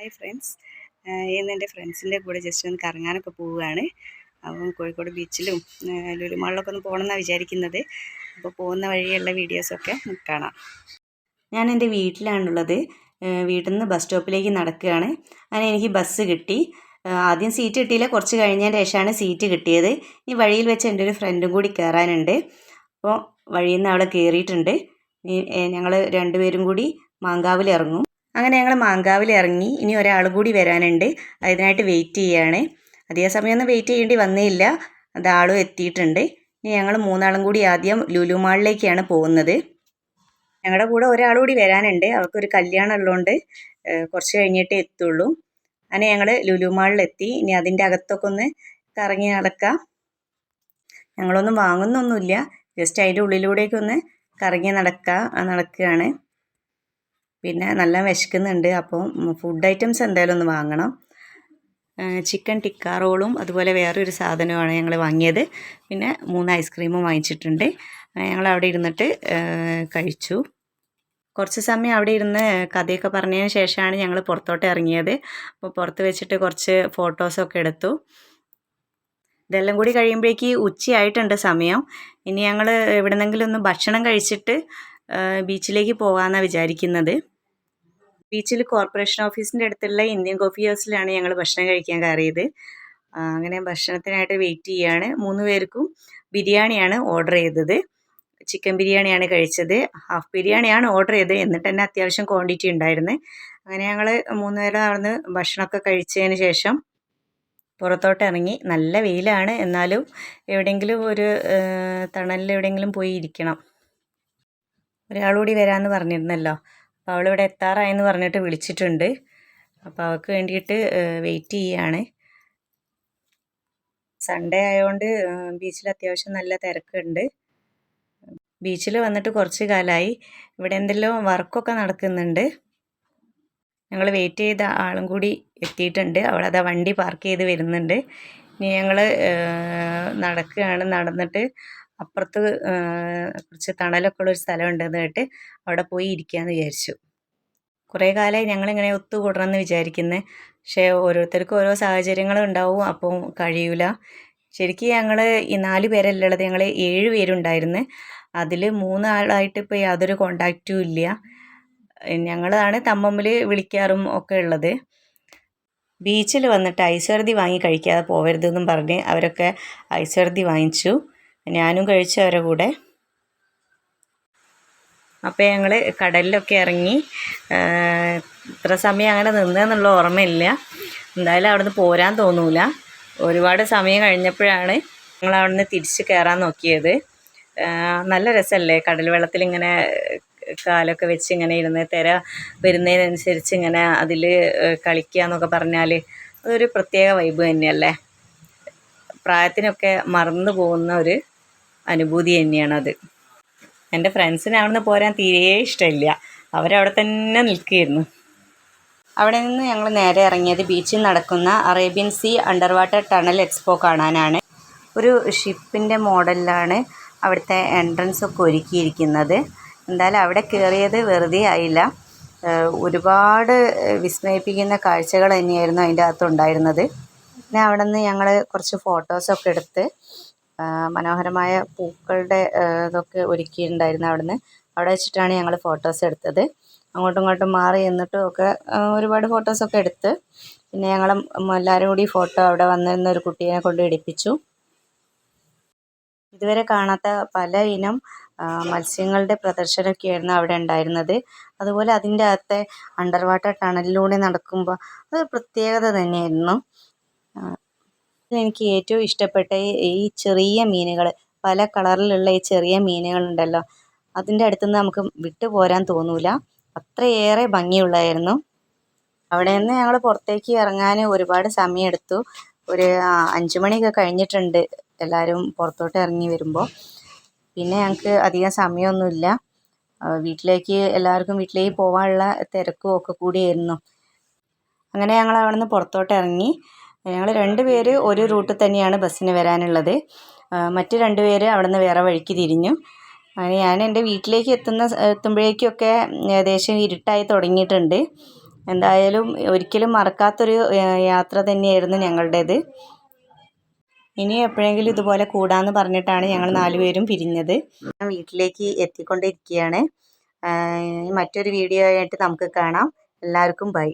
Hi friends ഇന്ന് എന്റെ ഫ്രണ്ട്സിന്റെ കൂടെ ജസ്റ്റ് ഒന്ന് കറങ്ങാനൊക്കെ പോവുകയാണ്. അപ്പം കോഴിക്കോട് ബീച്ചിലും ലുലുമാളിലൊക്കെ ഒന്ന് പോകണമെന്നാണ് വിചാരിക്കുന്നത്. അപ്പോൾ പോകുന്ന വഴിയുള്ള വീഡിയോസൊക്കെ കാണാം. ഞാൻ എന്റെ വീട്ടിലാണുള്ളത്. വീട്ടിൽ നിന്ന് ബസ് സ്റ്റോപ്പിലേക്ക് നടക്കുകയാണ്. അങ്ങനെ എനിക്ക് ബസ് കിട്ടി. ആദ്യം സീറ്റ് കിട്ടിയില്ല. കുറച്ച് കഴിഞ്ഞതിന് ശേഷമാണ് സീറ്റ് കിട്ടിയത്. ഈ വഴിയിൽ വെച്ച് എന്റെ ഒരു ഫ്രണ്ടും കൂടി കയറാനുണ്ട് അപ്പോൾ വഴിയിൽ നിന്ന് അവിടെ കയറിയിട്ടുണ്ട് ഞങ്ങൾ രണ്ടുപേരും കൂടി മാങ്കാവിൽ ഇറങ്ങും. അങ്ങനെ ഞങ്ങൾ മാങ്കാവിൽ ഇറങ്ങി. ഇനി ഒരാൾ കൂടി വരാനുണ്ട്. അതിനായിട്ട് വെയിറ്റ് ചെയ്യാണ്. അധിക സമയമൊന്നും വെയിറ്റ് ചെയ്യേണ്ടി വന്നേയില്ല ആളും എത്തിയിട്ടുണ്ട്. ഇനി ഞങ്ങൾ മൂന്നാളും കൂടി ആദ്യം ലുലു മാളിലേക്കാണ് പോകുന്നത്. ഞങ്ങളുടെ കൂടെ ഒരാൾ കൂടി വരാനുണ്ട്. അവർക്കൊരു കല്യാണം ഉള്ളതുകൊണ്ട് കുറച്ച് കഴിഞ്ഞിട്ടേ എത്തുള്ളൂ. അങ്ങനെ ഞങ്ങൾ ലുലു മാളിലെത്തി. ഇനി അതിന്റെ അകത്തൊക്കെ ഒന്ന് കറങ്ങി നടക്കാം. ഞങ്ങളൊന്നും വാങ്ങുന്നൊന്നുമില്ല. ജസ്റ്റ് അതിന്റെ ഉള്ളിലൂടെയൊക്കെ ഒന്ന് കറങ്ങി നടക്കുക നടക്കുകയാണ് പിന്നെ നല്ല വിശക്കുന്നുണ്ട്. അപ്പോൾ ഫുഡ് ഐറ്റംസ് എന്തായാലും ഒന്ന് വാങ്ങണം. ചിക്കൻ ടിക്ക റോളും അതുപോലെ വേറൊരു സാധനമാണ് ഞങ്ങൾ വാങ്ങിയത്. പിന്നെ മൂന്ന് ഐസ്ക്രീമും വാങ്ങിച്ചിട്ടുണ്ട്. ഞങ്ങൾ അവിടെ ഇരുന്നിട്ട് കഴിച്ചു. കുറച്ച് സമയം അവിടെ ഇരുന്ന് കഥയൊക്കെ പറഞ്ഞതിന് ശേഷമാണ് ഞങ്ങൾ പുറത്തോട്ട് ഇറങ്ങിയത്. അപ്പോൾ പുറത്ത് വെച്ചിട്ട് കുറച്ച് ഫോട്ടോസൊക്കെ എടുത്തു. ഇതെല്ലാം കൂടി കഴിയുമ്പോഴേക്ക് ഉച്ചയായിട്ടുണ്ട് സമയം. ഇനി ഞങ്ങൾ എവിടെന്നെങ്കിലും ഒന്ന് ഭക്ഷണം കഴിച്ചിട്ട് ബീച്ചിലേക്ക് പോകാമെന്നാണ് വിചാരിക്കുന്നത്. ബീച്ചിൽ കോർപ്പറേഷൻ ഓഫീസിന്റെ അടുത്തുള്ള ഇന്ത്യൻ കോഫി ഹൗസിലാണ് ഞങ്ങൾ ഭക്ഷണം കഴിക്കാൻ കയറിയത്. അങ്ങനെ ഭക്ഷണത്തിനായിട്ട് വെയിറ്റ് ചെയ്യുകയാണ് മൂന്ന് പേർക്കും ബിരിയാണിയാണ് ഓർഡർ ചെയ്തത്. ചിക്കൻ ബിരിയാണിയാണ് കഴിച്ചത്. ഹാഫ് ബിരിയാണിയാണ് ഓർഡർ ചെയ്തത്. എന്നിട്ട് തന്നെ അത്യാവശ്യം ക്വാണ്ടിറ്റി ഉണ്ടായിരുന്നു. അങ്ങനെ ഞങ്ങൾ മൂന്ന് പേരും അവിടുന്ന് ഭക്ഷണമൊക്കെ കഴിച്ചതിന് ശേഷം പുറത്തോട്ട് ഇറങ്ങി. നല്ല വെയിലാണ്. എന്നാലും എവിടെയെങ്കിലും ഒരു തണലിൽ എവിടെയെങ്കിലും പോയി ഇരിക്കണം. ഒരാളുകൂടി വരാമെന്ന് പറഞ്ഞിരുന്നല്ലോ. അപ്പോൾ അവളിവിടെ എത്താറായെന്ന് പറഞ്ഞിട്ട് വിളിച്ചിട്ടുണ്ട്. അപ്പോൾ അവൾക്ക് വേണ്ടിയിട്ട് വെയിറ്റ് ചെയ്യാണ്. സൺഡേ ആയതുകൊണ്ട് ബീച്ചിൽ അത്യാവശ്യം നല്ല തിരക്കുണ്ട്. ബീച്ചിൽ വന്നിട്ട് കുറച്ച് കാലമായി ഇവിടെ എന്തെല്ലോ വർക്കൊക്കെ നടക്കുന്നുണ്ട്. ഞങ്ങൾ വെയിറ്റ് ചെയ്ത ആളും കൂടി എത്തിയിട്ടുണ്ട്. അവളതാ വണ്ടി പാർക്ക് ചെയ്ത് വരുന്നുണ്ട്. ഇനി ഞങ്ങൾ നടക്കുകയാണ്. നടന്നിട്ട് അപ്പുറത്ത് കുറച്ച് തണലൊക്കെ ഉള്ളൊരു സ്ഥലമുണ്ട് എന്ന് കേട്ട് അവിടെ പോയി ഇരിക്കാമെന്ന് വിചാരിച്ചു. കുറേ കാലമായി ഞങ്ങളിങ്ങനെ ഒത്തുകൂടണമെന്ന് വിചാരിക്കുന്നത് പക്ഷേ ഓരോരുത്തർക്കും ഓരോ സാഹചര്യങ്ങളും ഉണ്ടാവും അപ്പം കഴിയൂല. ശരിക്കും ഞങ്ങൾ ഈ നാല് പേരല്ല ഉള്ളത് ഞങ്ങൾ ഏഴ് പേരുണ്ടായിരുന്നു. അതിൽ മൂന്നാളായിട്ട് ഇപ്പോൾ യാതൊരു കോണ്ടാക്റ്റും ഇല്ല. ഞങ്ങളാണ് തമ്മമ്മിൽ വിളിക്കാറും ഒക്കെ ഉള്ളത്. ബീച്ചിൽ വന്നിട്ട് ഐശ്വർതി വാങ്ങി കഴിക്കാതെ പോകരുതെന്നും പറഞ്ഞ് അവരൊക്കെ ഐശ്വർതി വാങ്ങിച്ചു. ഞാനും കഴിച്ചു അവരുടെ കൂടെ. അപ്പോൾ ഞങ്ങൾ കടലിലൊക്കെ ഇറങ്ങി ഇത്ര സമയം അങ്ങനെ നിന്നെന്നുള്ള ഓർമ്മയില്ല. എന്തായാലും അവിടുന്ന് പോരാൻ തോന്നൂല. ഒരുപാട് സമയം കഴിഞ്ഞപ്പോഴാണ് ഞങ്ങൾ അവിടുന്ന് തിരിച്ച് കയറാൻ നോക്കിയത്. നല്ല രസമല്ലേ കടൽ വെള്ളത്തിൽ ഇങ്ങനെ കാലൊക്കെ വെച്ച് ഇങ്ങനെ ഇരുന്ന് തിര വരുന്നതിനനുസരിച്ച് ഇങ്ങനെ അതിൽ കളിക്കുക എന്നൊക്കെ പറഞ്ഞാൽ അതൊരു പ്രത്യേക വൈബ് തന്നെയല്ലേ? പ്രായത്തിനൊക്കെ മറന്നു പോകുന്ന ഒരു അനുഭൂതി തന്നെയാണത്. എന്റെ ഫ്രണ്ട്സിന് അവിടുന്ന് പോരാൻ തീരെ ഇഷ്ടമില്ല. അവരവിടെ തന്നെ നിൽക്കുകയായിരുന്നു. അവിടെ നിന്ന് ഞങ്ങൾ നേരെ ഇറങ്ങിയത് ബീച്ചിൽ നടക്കുന്ന Arabian sea under water tunnel expo കാണാനാണ്. ഒരു ഷിപ്പിന്റെ മോഡലിലാണ് അവിടുത്തെ എൻട്രൻസ് ഒക്കെ ഒരുക്കിയിരിക്കുന്നത്. എന്തായാലും അവിടെ കയറിയത് വെറുതെ ആയില്ല. ഒരുപാട് വിസ്മയിപ്പിക്കുന്ന കാഴ്ചകൾ തന്നെയായിരുന്നു അതിന്റെ അകത്തുണ്ടായിരുന്നത്. പിന്നെ അവിടെ നിന്ന് ഞങ്ങൾ കുറച്ച് ഫോട്ടോസൊക്കെ എടുത്ത് മനോഹരമായ പൂക്കളുടെ ഇതൊക്കെ ഒരുക്കിയിട്ടുണ്ടായിരുന്നു അവിടുന്ന്. അവിടെ വെച്ചിട്ടാണ് ഞങ്ങൾ ഫോട്ടോസ് എടുത്തത്. അങ്ങോട്ടും ഇങ്ങോട്ടും മാറി നിന്നിട്ടും ഒക്കെ ഒരുപാട് ഫോട്ടോസൊക്കെ എടുത്ത്. പിന്നെ ഞങ്ങൾ എല്ലാവരും കൂടി ഫോട്ടോ അവിടെ വന്നിരുന്ന ഒരു കുട്ടീനെ കൊണ്ട് എടുപ്പിച്ചു ഇതുവരെ കാണാത്ത പല ഇനം മത്സ്യങ്ങളുടെ പ്രദർശനമൊക്കെയായിരുന്നു അവിടെ ഉണ്ടായിരുന്നത്. അതുപോലെ അതിന്റെ അകത്തെ അണ്ടർ വാട്ടർ ടണലിലൂടെ നടക്കുമ്പോൾ അത് പ്രത്യേകത തന്നെയായിരുന്നു. എനിക്ക് ഏറ്റവും ഇഷ്ടപ്പെട്ട ഈ- ചെറിയ മീനുകൾ. പല കളറിലുള്ള ഈ ചെറിയ മീനുകളുണ്ടല്ലോ. അതിന്റെ അടുത്തുനിന്ന് നമുക്ക് വിട്ടു പോരാൻ തോന്നൂല. അത്രയേറെ ഭംഗിയുള്ളതായിരുന്നു. അവിടെ നിന്ന് ഞങ്ങൾ പുറത്തേക്ക് ഇറങ്ങാൻ ഒരുപാട് സമയമെടുത്തു. ഒരു അഞ്ച് മണിയൊക്കെ കഴിഞ്ഞിട്ടുണ്ട് എല്ലാവരും പുറത്തോട്ട് ഇറങ്ങി വരുമ്പോൾ. പിന്നെ ഞങ്ങൾക്ക് അധികം സമയമൊന്നുമില്ല. വീട്ടിലേക്ക് എല്ലാവർക്കും വീട്ടിലേക്ക് പോകാനുള്ള തിരക്കും ഒക്കെ കൂടിയായിരുന്നു. അങ്ങനെ ഞങ്ങൾ അവിടെ നിന്ന് പുറത്തോട്ട് ഇറങ്ങി. ഞങ്ങൾ രണ്ട് പേര് ഒരു റൂട്ടിൽ തന്നെയാണ് ബസ്സിന് വരാനുള്ളത്. മറ്റു രണ്ട് പേര് അവിടെ നിന്ന് വേറെ വഴിക്ക് തിരിഞ്ഞു. അങ്ങനെ ഞാൻ എന്റെ വീട്ടിലേക്ക് എത്തുന്ന എത്തുമ്പോഴേക്കൊക്കെ ഏകദേശം ഇരുട്ടായി തുടങ്ങിയിട്ടുണ്ട്. എന്തായാലും ഒരിക്കലും മറക്കാത്തൊരു യാത്ര തന്നെയായിരുന്നു ഞങ്ങളുടേത്. ഇനി എപ്പോഴെങ്കിലും ഇതുപോലെ കൂടാന്ന് പറഞ്ഞിട്ടാണ് ഞങ്ങൾ നാലുപേരും പിരിഞ്ഞത്. ഞാൻ വീട്ടിലേക്ക് എത്തിക്കൊണ്ടിരിക്കുകയാണ്. മറ്റൊരു വീഡിയോ ആയിട്ട് നമുക്ക് കാണാം. എല്ലാവർക്കും ബൈ.